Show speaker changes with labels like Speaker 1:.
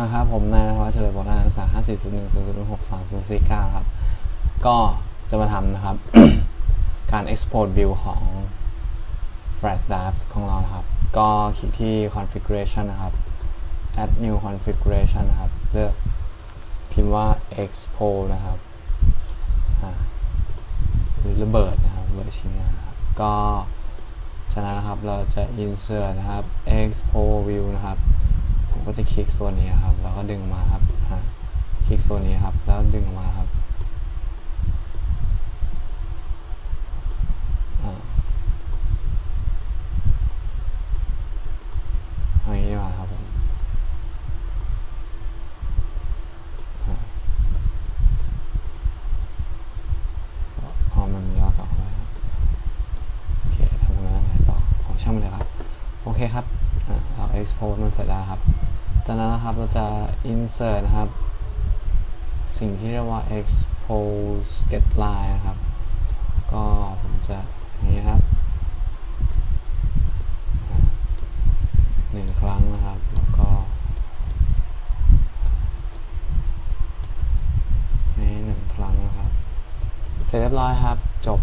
Speaker 1: นะครับผมนายนภัสเฉลิมบทนักศึกษา5 4 0 1 0 0 6 3 0 4 9ครับ ก็จะมาทำนะครับ การ export view ของ flash drive ของเรานะครับ ก็คลิกที่ configuration นะครับ add new configuration นะครับ เลือกพิมพ์ว่า export นะครับหรือระเบิดนะครับระเบิดชิ้นานนะครับก็จากนั้นนะครับเราจะ insert นะครับ export view นะครับ ผมก็จะคลิกโซนนี้ครับ แล้วก็ดึงมาครับคลิกโซนนี้ครับ แล้วดึงมาครับอ่าเอาอย่างนี้ดีกว่าครับผมพอมันย้อนกลับเข้าไปครับโอเคทำงานไหนต่อเอาช่างมันเลยครับ โอเคครับอ่าเรา export มันเสร็จแล้วครับ จากนั้นนะครับเราจะ insert นะครับ สิ่งที่เรียกว่า export sketch line นะครับ ก็ผมจะอย่างนี้ครับหนึ่งครั้งนะครับ แล้วก็นี่หนึ่งครั้งนะครับ เสร็จเรียบร้อยครับ จบ